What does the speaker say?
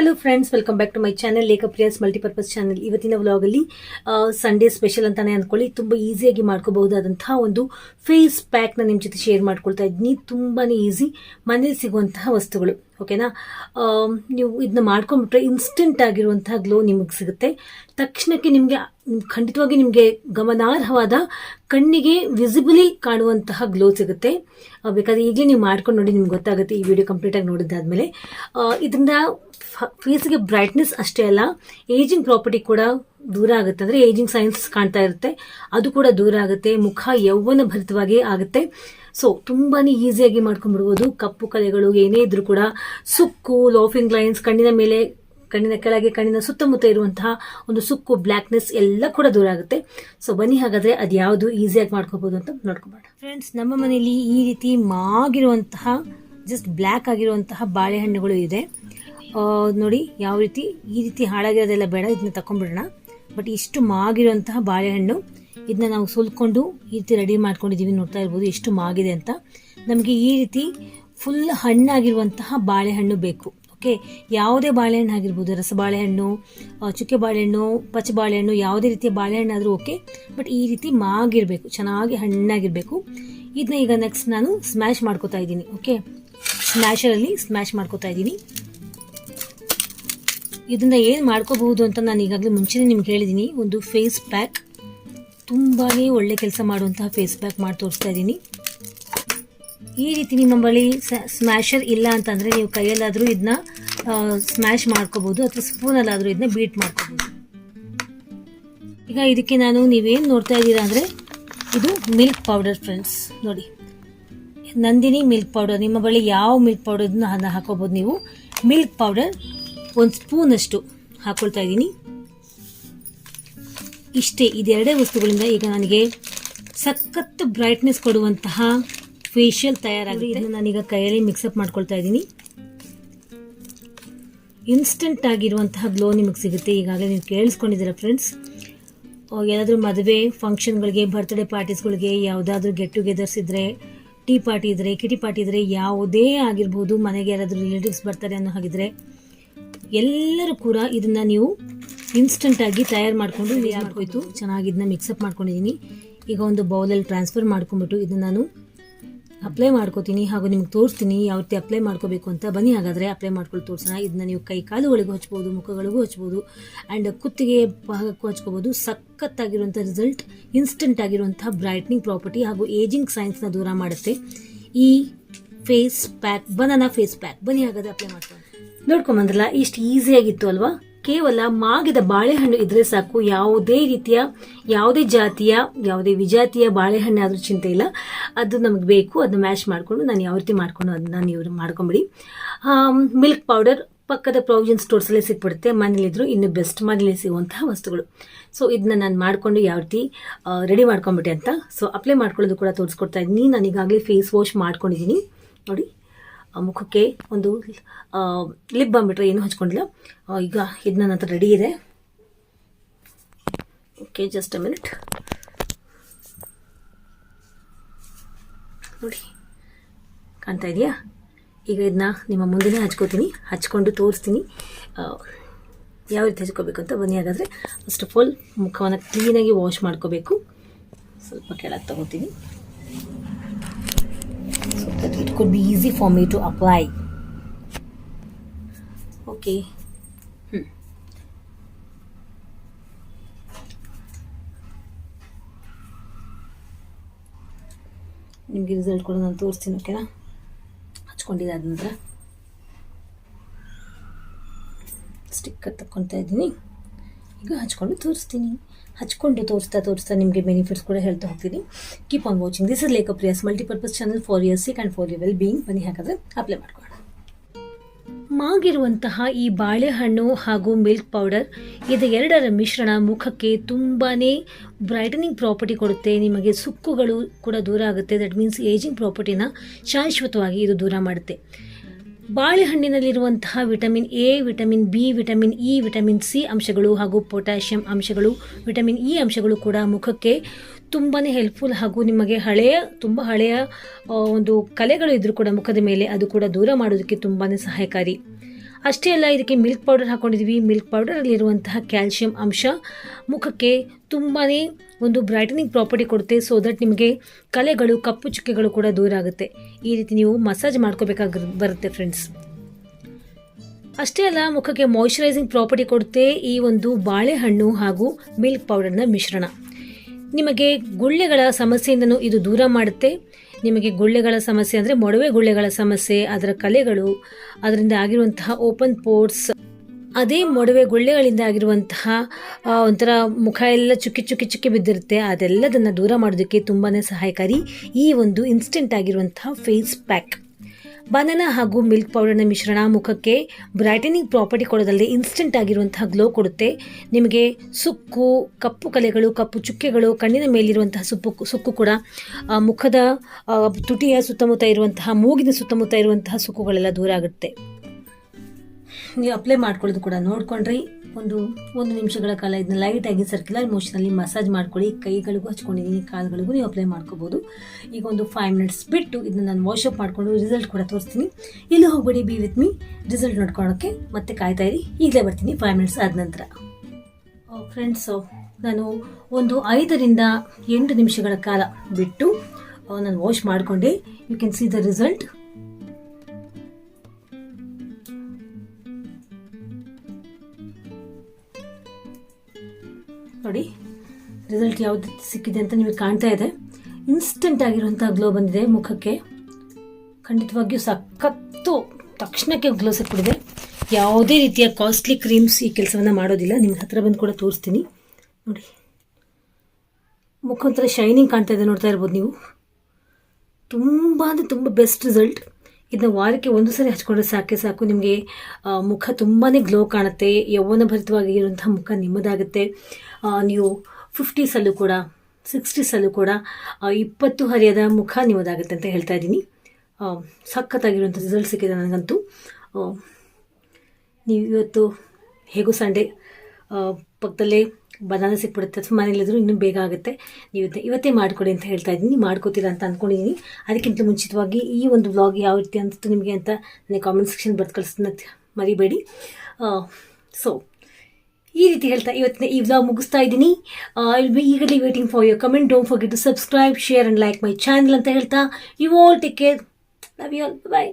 Hello friends welcome back to my channel Lekha Priya's multipurpose channel ಇವತ್ತಿನ ವ್ಲಾಗಲ್ಲಿ Sunday special ಅಂತಾನೆ ಅಂದ್ಕೊಳ್ಳಿ ತುಂಬ ಈಸಿಯಾಗಿ ಮಾಡ್ಕೋಬಹುದಾದಂತಹ ಒಂದು ಫೇಸ್ ಪ್ಯಾಕ್ನ ನಿಮ್ಮ ಜೊತೆ ಶೇರ್ ಮಾಡ್ಕೊಳ್ತಾ ಇದ್ದೀನಿ. ತುಂಬಾ ಈಸಿ ಮನೇಲಿ ಸಿಗುವಂತಹ ವಸ್ತುಗಳು ಓಕೆನಾ ನೀವು ಇದನ್ನ ಮಾಡ್ಕೊಂಡ್ಬಿಟ್ರೆ ಇನ್ಸ್ಟೆಂಟ್ ಆಗಿರುವಂತಹ ಗ್ಲೋ ನಿಮಗೆ ಸಿಗುತ್ತೆ. ತಕ್ಷಣಕ್ಕೆ ನಿಮಗೆ ಖಂಡಿತವಾಗಿ ನಿಮಗೆ ಗಮನಾರ್ಹವಾದ ಕಣ್ಣಿಗೆ ವಿಸಿಬಲಿ ಕಾಣುವಂತಹ ಗ್ಲೋ ಸಿಗುತ್ತೆ. ಬೇಕಾದ್ರೆ ಈಗಲೇ ನೀವು ಮಾಡ್ಕೊಂಡು ನೋಡಿ, ನಿಮ್ಗೆ ಗೊತ್ತಾಗುತ್ತೆ ಈ ವಿಡಿಯೋ ಕಂಪ್ಲೀಟಾಗಿ ನೋಡಿದ್ದಾದ್ಮೇಲೆ. ಇದರಿಂದ ಫೇಸ್ಗೆ ಬ್ರೈಟ್ನೆಸ್ ಅಷ್ಟೇ ಅಲ್ಲ ಏಜಿಂಗ್ ಪ್ರಾಪರ್ಟಿ ಕೂಡ ದೂರ ಆಗುತ್ತೆ. ಅಂದರೆ ಏಜಿಂಗ್ ಸೈನ್ಸ್ ಕಾಣ್ತಾ ಇರುತ್ತೆ, ಅದು ಕೂಡ ದೂರ ಆಗುತ್ತೆ, ಮುಖ ಯೌವನ ಭರಿತವಾಗಿ ಆಗುತ್ತೆ. ಸೊ ತುಂಬಾ ಈಸಿಯಾಗಿ ಮಾಡ್ಕೊಂಡ್ಬಿಡ್ಬೋದು. ಕಪ್ಪು ಕಲೆಗಳು ಏನೇ ಇದ್ರೂ ಕೂಡ, ಸುಕ್ಕು ಲಾಫಿಂಗ್ ಲೈನ್ಸ್ ಕಣ್ಣಿನ ಮೇಲೆ ಕಣ್ಣಿನ ಕೆಳಗೆ, ಕಣ್ಣಿನ ಸುತ್ತಮುತ್ತ ಇರುವಂತಹ ಒಂದು ಸುಕ್ಕು, ಬ್ಲ್ಯಾಕ್ನೆಸ್ ಎಲ್ಲ ಕೂಡ ದೂರ ಆಗುತ್ತೆ. ಸೊ ಬನ್ನಿ ಹಾಗಾದ್ರೆ ಅದು ಯಾವುದು ಈಸಿಯಾಗಿ ಮಾಡ್ಕೋಬಹುದು ಅಂತ ನೋಡ್ಕೊಬೇಡ ಫ್ರೆಂಡ್ಸ್ ನಮ್ಮ ಮನೆಯಲ್ಲಿ ಈ ರೀತಿ ಮಾಗಿರುವಂತಹ ಜಸ್ಟ್ ಬ್ಲ್ಯಾಕ್ ಆಗಿರುವಂತಹ ಬಾಳೆಹಣ್ಣುಗಳು ಇದೆ. ನೋಡಿ, ಯಾವ ರೀತಿ, ಈ ರೀತಿ ಹಾಳಾಗಿರೋದೆಲ್ಲ ಬೇಡ, ಇದನ್ನ ತಕೊಂಡ್ಬಿಡೋಣ. ಬಟ್ ಇಷ್ಟು ಮಾಗಿರುವಂತಹ ಬಾಳೆಹಣ್ಣು, ಇದನ್ನ ನಾವು ಸುಲ್ಕೊಂಡು ಈ ರೀತಿ ರೆಡಿ ಮಾಡ್ಕೊಂಡಿದ್ದೀವಿ ನೋಡ್ತಾ ಇರ್ಬೋದು, ಎಷ್ಟು ಮಾಗಿದೆ ಅಂತ. ನಮಗೆ ಈ ರೀತಿ ಫುಲ್ ಹಣ್ಣಾಗಿರುವಂತಹ ಬಾಳೆಹಣ್ಣು ಬೇಕು. ಓಕೆ ಯಾವುದೇ ಬಾಳೆಹಣ್ಣು ಆಗಿರ್ಬೋದು ರಸಬಾಳೆಹಣ್ಣು ಚುಕ್ಕೆ ಬಾಳೆಹಣ್ಣು, ಪಚ್ಚ ಬಾಳೆಹಣ್ಣು, ಯಾವುದೇ ರೀತಿಯ ಬಾಳೆಹಣ್ಣು ಆದರೂ ಓಕೆ. ಬಟ್ ಈ ರೀತಿ ಮಾಗಿರಬೇಕು, ಚೆನ್ನಾಗಿ ಹಣ್ಣಾಗಿರಬೇಕು. ಇದನ್ನ ಈಗ ನೆಕ್ಸ್ಟ್ ನಾನು ಸ್ಮ್ಯಾಶ್ ಮಾಡ್ಕೋತಾ ಇದ್ದೀನಿ, ಓಕೆ. ಸ್ಮ್ಯಾಶರಲ್ಲಿ ಸ್ಮ್ಯಾಶ್ ಮಾಡ್ಕೋತಾ ಇದ್ದೀನಿ. ಇದನ್ನು ಏನು ಮಾಡ್ಕೋಬಹುದು ಅಂತ ನಾನು ಈಗಾಗಲೇ ಮುಂಚೆನೇ ನಿಮ್ಗೆ ಹೇಳಿದ್ದೀನಿ, ಒಂದು ಫೇಸ್ ಪ್ಯಾಕ್ ತುಂಬಾ ಒಳ್ಳೆ ಕೆಲಸ ಮಾಡುವಂತಹ ಫೇಸ್ ಪ್ಯಾಕ್ ಮಾಡಿ ತೋರಿಸ್ತಾ ಇದ್ದೀನಿ. ಈ ರೀತಿ ನಿಮ್ಮ ಬಳಿ ಸ್ಮ್ಯಾಶರ್ ಇಲ್ಲ ಅಂತಂದರೆ ನೀವು ಕೈಯಲ್ಲಾದರೂ ಇದನ್ನ ಸ್ಮ್ಯಾಶ್ ಮಾಡ್ಕೋಬೋದು ಅಥವಾ ಸ್ಪೂನಲ್ಲಾದರೂ ಇದನ್ನ ಬೀಟ್ ಮಾಡ್ಕೋಬೋದು. ಈಗ ಇದಕ್ಕೆ ನಾನು ನೀವೇನು ನೋಡ್ತಾ ಇದ್ದೀರಾ ಅಂದರೆ ಇದು ಮಿಲ್ಕ್ ಪೌಡರ್ ಫ್ರೆಂಡ್ಸ್ ನೋಡಿ, ನಂದಿನಿ ಮಿಲ್ಕ್ ಪೌಡರ್ ನಿಮ್ಮ ಬಳಿ ಯಾವ ಮಿಲ್ಕ್ ಪೌಡರ್ ಅದನ್ನ ಹಾಕೋಬೋದು ನೀವು. ಮಿಲ್ಕ್ ಪೌಡರ್ ಒಂದು ಸ್ಪೂನಷ್ಟು ಹಾಕ್ಕೊಳ್ತಾ ಇದ್ದೀನಿ. ಇಷ್ಟೇ, ಇದೆರಡೇ ವಸ್ತುಗಳಿಂದ ಈಗ ನನಗೆ ಸಖತ್ತು ಬ್ರೈಟ್ನೆಸ್ ಕೊಡುವಂತಹ ಫೇಶಿಯಲ್ ತಯಾರಾಗಿದೆ ಇದನ್ನು ನಾನೀಗ ಕೈಯಲ್ಲಿ ಮಿಕ್ಸಪ್ ಮಾಡ್ಕೊಳ್ತಾ ಇದ್ದೀನಿ. ಇನ್ಸ್ಟೆಂಟ್ ಆಗಿರುವಂತಹ ಗ್ಲೋ ನಿಮಗೆ ಸಿಗುತ್ತೆ. ಈಗಾಗಲೇ ನೀವು ಕೇಳಿಸ್ಕೊಂಡಿದ್ದೀರಾ ಫ್ರೆಂಡ್ಸ್ ಏನಾದರೂ ಮದುವೆ ಫಂಕ್ಷನ್ಗಳಿಗೆ ಬರ್ತ್ಡೇ ಪಾರ್ಟೀಸ್ಗಳಿಗೆ ಯಾವುದಾದ್ರೂ ಗೆಟ್ ಟುಗೆದರ್ಸ್ ಇದ್ದರೆ ಟೀ ಪಾರ್ಟಿ ಇದ್ರೆ ಕಿಟಿ ಪಾರ್ಟಿ ಇದ್ದರೆ ಯಾವುದೇ ಆಗಿರ್ಬೋದು ಮನೆಗೆ ಯಾರಾದರೂ ರಿಲೇಟಿವ್ಸ್ ಬರ್ತಾರೆ ಅನ್ನೋ ಹಾಗಿದ್ರೆ ಎಲ್ಲರೂ ಕೂಡ ಇದನ್ನ ನೀವು ಇನ್ಸ್ಟೆಂಟ್ ಆಗಿ ತಯಾರು ಮಾಡಿಕೊಂಡು ಹೋಯ್ತು ಚೆನ್ನಾಗಿ ಇದನ್ನ ಮಿಕ್ಸಪ್ ಮಾಡ್ಕೊಂಡಿದ್ದೀನಿ. ಈಗ ಒಂದು ಬೌಲಲ್ಲಿ ಟ್ರಾನ್ಸ್ಫರ್ ಮಾಡ್ಕೊಂಡ್ಬಿಟ್ಟು ಇದನ್ನ ನಾನು ಅಪ್ಲೈ ಮಾಡ್ಕೋತೀನಿ ಹಾಗೂ ನಿಮ್ಗೆ ತೋರಿಸ್ತೀನಿ, ಯಾವ ರೀತಿ ಅಪ್ಲೈ ಮಾಡ್ಕೋಬೇಕು ಅಂತ ಬನ್ನಿ. ಹಾಗಾದರೆ ಅಪ್ಲೈ ಮಾಡ್ಕೊಳ್ಳಿ ತೋರಿಸೋಣ. ಇದನ್ನ ನೀವು ಕೈ ಕಾಲುಗಳಿಗೂ ಹಚ್ಬೋದು, ಮುಖಗಳಿಗೂ ಹಚ್ಬೋದು ಆ್ಯಂಡ್ ಕುತ್ತಿಗೆ ಭಾಗಕ್ಕೂ ಹಚ್ಕೋಬೋದು. ಸಖತ್ತಾಗಿರುವಂಥ ರಿಸಲ್ಟ್ ಇನ್ಸ್ಟೆಂಟ್ ಆಗಿರುವಂಥ ಬ್ರೈಟ್ನಿಂಗ್ ಪ್ರಾಪರ್ಟಿ ಹಾಗೂ ಏಜಿಂಗ್ ಸೈನ್ಸ್ನ ದೂರ ಮಾಡುತ್ತೆ. ಈ face pack banana face pack ಬನ್ನಿ, ಹಾಗಾದರೆ ಅಪ್ಲೈ ಮಾಡ್ಕೊಂಡು ನೋಡ್ಕೊಂಬಂದ್ರಲ್ಲ ಇಷ್ಟು ಈಸಿಯಾಗಿತ್ತು ಅಲ್ವಾ? ಕೇವಲ ಮಾಗಿದ ಬಾಳೆಹಣ್ಣು ಇದ್ರೆ ಸಾಕು. ಯಾವುದೇ ರೀತಿಯ, ಯಾವುದೇ ಜಾತಿಯ, ಯಾವುದೇ ವಿಜಾತಿಯ ಬಾಳೆಹಣ್ಣು ಆದ್ರೂ ಚಿಂತೆ ಇಲ್ಲ. ಅದು ನಮಗೆ ಬೇಕು. ಅದನ್ನ ಮ್ಯಾಶ್ ಮಾಡಿಕೊಂಡು ನಾನು ಯಾವ ರೀತಿ ಮಾಡ್ಕೊಂಡು ಅದನ್ನ ನೀವು ಮಾಡ್ಕೊಂಬಿಡಿ. ಮಿಲ್ಕ್ ಪೌಡರ್ ಪಕ್ಕದ ಪ್ರಾವಿಷನ್ ಸ್ಟೋರ್ಸಲ್ಲೇ ಸಿಕ್ಬಿಡುತ್ತೆ. ಮನೇಲಿದ್ರು ಇನ್ನು ಬೆಸ್ಟ್ ಮನೇಲಿ ಸಿಗುವಂತಹ ವಸ್ತುಗಳು. ಸೊ ಇದನ್ನ ನಾನು ಮಾಡಿಕೊಂಡು ಯಾವ ರೀತಿ ರೆಡಿ ಮಾಡ್ಕೊಂಬಿಟ್ಟೆ ಅಂತ. ಸೊ, ಅಪ್ಲೈ ಮಾಡ್ಕೊಳ್ಳೋದು ಕೂಡ ತೋರಿಸ್ಕೊಡ್ತಾ ಇದ್ದೀನಿ. ನಾನು ಈಗಾಗಲೇ ಫೇಸ್ ವಾಶ್ ಮಾಡ್ಕೊಂಡಿದ್ದೀನಿ. ನೋಡಿ. ಮುಖಕ್ಕೆ ಒಂದು ಲಿಪ್ ಬಂದ್ಬಿಟ್ರೆ ಏನು ಹಚ್ಕೊಂಡಿಲ್ಲ. ಈಗ ಇದು ನನ್ನ ಹತ್ರ ರೆಡಿ ಇದೆ. ಓಕೆ ಜಸ್ಟ್ ಅ ಮಿನಿಟ್ ನೋಡಿ, ಕಾಣ್ತಾ ಇದೆಯಾ? ಈಗ ಇದನ್ನ ನಿಮ್ಮ ಮುಂದೆನೇ ಹಚ್ಕೋತೀನಿ. ಹಚ್ಕೊಂಡು ತೋರಿಸ್ತೀನಿ. ಯಾವ ರೀತಿ ಹಚ್ಕೋಬೇಕು ಅಂತ ಬನ್ನಿ. ಹಾಗಾದರೆ ಫಸ್ಟ್ ಆಫ್ ಆಲ್ ಮುಖವನ್ನು ಕ್ಲೀನಾಗಿ ವಾಶ್ ಮಾಡ್ಕೋಬೇಕು. ಸ್ವಲ್ಪ ಕೆಳಗೆ ತಗೋತೀನಿ. So, that it could be easy for me to apply. Okay. Hmm. ನಿಮಗೆ ರಿಸಲ್ಟ್ ಕೂಡ ನಾನು ತೋರಿಸ್ತೀನಿ ಓಕೆನಾ ಹಚ್ಕೊಂಡಿದ್ದೆ ಆದ ನಂತರ ಸ್ಟಿಕ್ಕರ್ ತಗೊತಾ ಇದ್ದೀನಿ ಈಗ ಹಚ್ಕೊಂಡು ತೋರಿಸ್ತೀನಿ. ಹಚ್ಕೊಂಡು ತೋರಿಸ್ತಾ ತೋರಿಸ್ತಾ ನಿಮಗೆ ಬೆನಿಫಿಟ್ಸ್ ಕೂಡ ಹೇಳ್ತಾ ಹೋಗ್ತೀನಿ. Keep on watching this is Lekha Priya's multipurpose channel for your sick and for your well being ಹಾಕಿದ್ರೆ ಅಪ್ಲೈ ಮಾಡ್ಕೊಳ್ಳೋಣ. ಮಾಗಿರುವಂತಹ ಈ ಬಾಳೆಹಣ್ಣು ಹಾಗೂ ಮಿಲ್ಕ್ ಪೌಡರ್ ಇದು ಎರಡರ ಮಿಶ್ರಣ ಮುಖಕ್ಕೆ ತುಂಬಾ ಬ್ರೈಟನಿಂಗ್ ಪ್ರಾಪರ್ಟಿ ಕೊಡುತ್ತೆ. ನಿಮಗೆ ಸುಕ್ಕುಗಳು ಕೂಡ ದೂರ ಆಗುತ್ತೆ. ದಟ್ ಮೀನ್ಸ್ ಏಜಿಂಗ್ ಪ್ರಾಪರ್ಟಿನ ಶಾಶ್ವತವಾಗಿ ಇದು ದೂರ ಮಾಡುತ್ತೆ. ಬಾಳೆಹಣ್ಣಿನಲ್ಲಿರುವಂತಹ vitamin A, vitamin B, vitamin E, vitamin C ಅಂಶಗಳು ಹಾಗೂ ಪೊಟ್ಯಾಷಿಯಂ ಅಂಶಗಳು, ವಿಟಮಿನ್ ಇ ಅಂಶಗಳು ಕೂಡ ಮುಖಕ್ಕೆ ತುಂಬಾ ಹೆಲ್ಪ್ಫುಲ್ ಹಾಗೂ ನಿಮಗೆ ಹಳೆಯ, ತುಂಬ ಹಳೆಯ ಒಂದು ಕಲೆಗಳು ಇದ್ದರೂ ಕೂಡ ಮುಖದ ಮೇಲೆ ಅದು ಕೂಡ ದೂರ ಮಾಡೋದಕ್ಕೆ ತುಂಬಾ ಸಹಾಯಕಾರಿ. ಅಷ್ಟೇ ಅಲ್ಲ, ಇದಕ್ಕೆ ಮಿಲ್ಕ್ ಪೌಡರ್ ಹಾಕ್ಕೊಂಡಿದ್ದೀವಿ ಮಿಲ್ಕ್ ಪೌಡರಲ್ಲಿರುವಂತಹ ಕ್ಯಾಲ್ಶಿಯಂ ಅಂಶ ಮುಖಕ್ಕೆ ತುಂಬಾ ಒಂದು ಬ್ರೈಟನಿಂಗ್ ಪ್ರಾಪರ್ಟಿ ಕೊಡುತ್ತೆ ಸೊ ದಟ್ ನಿಮಗೆ ಕಲೆಗಳು, ಕಪ್ಪು ಚುಕ್ಕೆಗಳು ಕೂಡ ದೂರ ಆಗುತ್ತೆ. ಈ ರೀತಿ ನೀವು ಮಸಾಜ್ ಮಾಡ್ಕೋಬೇಕಾಗಿ ಬರುತ್ತೆ ಫ್ರೆಂಡ್ಸ್ ಅಷ್ಟೇ ಅಲ್ಲ, ಮುಖಕ್ಕೆ ಮಾಯಿಶ್ಚರೈಸಿಂಗ್ ಪ್ರಾಪರ್ಟಿ ಕೊಡುತ್ತೆ ಈ ಒಂದು ಬಾಳೆಹಣ್ಣು ಹಾಗೂ ಮಿಲ್ಕ್ ಪೌಡರ್ನ ಮಿಶ್ರಣ. ನಿಮಗೆ ಗುಳ್ಳೆಗಳ ಸಮಸ್ಯೆಯಿಂದನೂ ಇದು ದೂರ ಮಾಡುತ್ತೆ. ನಿಮಗೆ ಗುಳ್ಳೆಗಳ ಸಮಸ್ಯೆ ಅಂದರೆ ಮೊಡವೆ ಗುಳ್ಳೆಗಳ ಸಮಸ್ಯೆ, ಅದರ ಕಲೆಗಳು, ಅದರಿಂದ ಆಗಿರುವಂತಹ ಓಪನ್ ಪೋರ್ಟ್ಸ್ ಅದೇ ಮೊಡವೆ ಗುಳ್ಳೆಗಳಿಂದ ಆಗಿರುವಂತಹ ಒಂಥರ ಮುಖ ಎಲ್ಲ ಚುಕ್ಕಿ ಚುಕ್ಕಿ ಚುಕ್ಕಿ ಬಿದ್ದಿರುತ್ತೆ. ಅದೆಲ್ಲದನ್ನು ದೂರ ಮಾಡೋದಕ್ಕೆ ತುಂಬಾ ಸಹಾಯಕಾರಿ ಈ ಒಂದು ಇನ್ಸ್ಟೆಂಟ್ ಆಗಿರುವಂತಹ ಫೇಸ್ ಪ್ಯಾಕ್ ಬನಾನಾ ಹಾಗೂ ಮಿಲ್ಕ್ ಪೌಡರ್ನ ಮಿಶ್ರಣ ಮುಖಕ್ಕೆ ಬ್ರೈಟನಿಂಗ್ ಪ್ರಾಪರ್ಟಿ ಕೊಡೋದಲ್ಲಿ ಇನ್ಸ್ಟೆಂಟ್ ಆಗಿರುವಂತಹ ಗ್ಲೋ ಕೊಡುತ್ತೆ. ನಿಮಗೆ ಸುಕ್ಕು, ಕಪ್ಪು ಕಲೆಗಳು, ಕಪ್ಪು ಚುಕ್ಕೆಗಳು, ಕಣ್ಣಿನ ಮೇಲಿರುವಂತಹ ಸುಪ್ಪು, ಸುಕ್ಕು ಕೂಡ ಮುಖದ ತುಟಿಯ ಸುತ್ತಮುತ್ತ ಇರುವಂತಹ, ಮೂಗಿನ ಸುತ್ತಮುತ್ತ ಇರುವಂತಹ ಸುಕ್ಕುಗಳೆಲ್ಲ ದೂರ ಆಗುತ್ತೆ. ನೀವು ಅಪ್ಲೈ ಮಾಡ್ಕೊಳ್ಳೋದು ಕೂಡ ನೋಡ್ಕೊಂಡ್ರಿ. ಒಂದು ಒಂದು ನಿಮಿಷಗಳ ಕಾಲ ಇದನ್ನ ಲೈಟಾಗಿ ಸರ್ಕ್ಯುಲರ್ ಮೋಷನಲ್ಲಿ ಮಸಾಜ್ ಮಾಡ್ಕೊಳ್ಳಿ. ಕೈಗಳಿಗೂ ಹಚ್ಕೊಂಡಿದ್ದೀನಿ, ಕಾಲುಗಳಿಗೂ ನೀವು ಅಪ್ಲೈ ಮಾಡ್ಕೋಬೋದು. ಈಗ ಒಂದು ಫೈವ್ ಮಿನಿಟ್ಸ್ ಬಿಟ್ಟು ಇದನ್ನ ನಾನು ವಾಶ್ ಅಪ್ ಮಾಡಿಕೊಂಡು ರಿಸಲ್ಟ್ ಕೂಡ ತೋರಿಸ್ತೀನಿ. ಇಲ್ಲಿ ಹೋಗ್ಬೇಡಿ ಬಿ ವಿತ್ ಮೀ ರಿಸಲ್ಟ್ ನೋಡ್ಕೊಳಕ್ಕೆ ಮತ್ತೆ ಕಾಯ್ತಾ ಇರಿ. ಈಗಲೇ ಬರ್ತೀನಿ ಫೈವ್ ಮಿನಿಟ್ಸ್ ಆದ ನಂತರ. ಫ್ರೆಂಡ್ಸು ನಾನು ಒಂದು ಐದರಿಂದ ಎಂಟು ನಿಮಿಷಗಳ ಕಾಲ ಬಿಟ್ಟು ನಾನು ವಾಶ್ ಮಾಡಿಕೊಂಡೆ. You can see the result result ಯಾವ್ದು ಸಿಕ್ಕಿದೆ ಅಂತ ನಿಮಗೆ ಕಾಣ್ತಾ ಇದೆ. ಇನ್ಸ್ಟೆಂಟ್ ಆಗಿರುವಂಥ ಗ್ಲೋ ಬಂದಿದೆ ಮುಖಕ್ಕೆ. ಖಂಡಿತವಾಗಿಯೂ ಸಖತ್ತು ತಕ್ಷಣಕ್ಕೆ ಗ್ಲೋ ಸಿಕ್ಬಿಡಿದೆ ಯಾವುದೇ ರೀತಿಯ ಕಾಸ್ಟ್ಲಿ ಕ್ರೀಮ್ಸ್ ಈ ಕೆಲಸವನ್ನು ಮಾಡೋದಿಲ್ಲ. ನಿಮ್ಮ ಹತ್ರ ಬಂದು ಕೂಡ ತೋರಿಸ್ತೀನಿ. ನೋಡಿ. ಮುಖ ಒಂಥರ ಶೈನಿಂಗ್ ಕಾಣ್ತಾ ಇದೆ ನೋಡ್ತಾ ಇರ್ಬೋದು ನೀವು. ತುಂಬ ಅಂದರೆ ತುಂಬ ಬೆಸ್ಟ್ ರಿಸಲ್ಟ್ ಇದನ್ನ ವಾರಕ್ಕೆ ಒಂದು ಸರಿ ಹಚ್ಕೊಂಡ್ರೆ ಸಾಕೆ ಸಾಕು. ನಿಮಗೆ ಮುಖ ತುಂಬಾ ಗ್ಲೋ ಕಾಣುತ್ತೆ. ಯೌವನ ಭರಿತವಾಗಿರುವಂಥ ಮುಖ ನಿಮ್ಮದಾಗುತ್ತೆ. ನೀವು ಫಿಫ್ಟೀಸಲ್ಲೂ ಕೂಡ ಸಿಕ್ಸ್ಟೀಸಲ್ಲೂ ಕೂಡ ಇಪ್ಪತ್ತು ಹರಿಯದ ಮುಖ ನಿಮ್ಮದಾಗುತ್ತೆ ಅಂತ ಹೇಳ್ತಾ ಇದ್ದೀನಿ. ಸಖತ್ತಾಗಿರುವಂಥ ರಿಸಲ್ಟ್ ಸಿಕ್ಕಿದೆ ನನಗಂತೂ. ನೀವು ಇವತ್ತು ಹೇಗೂ ಸಂಡೇ ಪಕ್ಕದಲ್ಲೇ ಬನಾನ ಸಿಕ್ಬಿಡುತ್ತೆ ಅಥವಾ ಮನೇಲಿದ್ರು ಇನ್ನೂ ಬೇಗ ಆಗುತ್ತೆ. ನೀವು ಇವತ್ತೇ ಮಾಡಿಕೊಡಿ ಅಂತ ಹೇಳ್ತಾ ಇದ್ದೀನಿ. ಮಾಡ್ಕೋತೀರಾ ಅಂತ ಅಂದ್ಕೊಂಡಿದ್ದೀನಿ ಅದಕ್ಕಿಂತ ಮುಂಚಿತವಾಗಿ ಈ ಒಂದು ಬ್ಲಾಗ್ ಯಾವ ರೀತಿ ಅಂತ ನಿಮಗೆ ಅಂತ ನನಗೆ ಕಾಮೆಂಟ್ ಸೆಕ್ಷನ್ ಬರ್ದು ಕಳಿಸ್ತೀನಿ ಮರಿಬೇಡಿ. ಸೊ ಈ ರೀತಿ ಹೇಳ್ತಾ ಇವತ್ತಿನ ಈ ವ್ಲಾಗ್ ಮುಗಿಸ್ತಾ ಇದ್ದೀನಿ. Will be eagerly waiting for your comment don't forget to subscribe share and like my channel ಅಂತ ಹೇಳ್ತಾ. You all take care love you all bye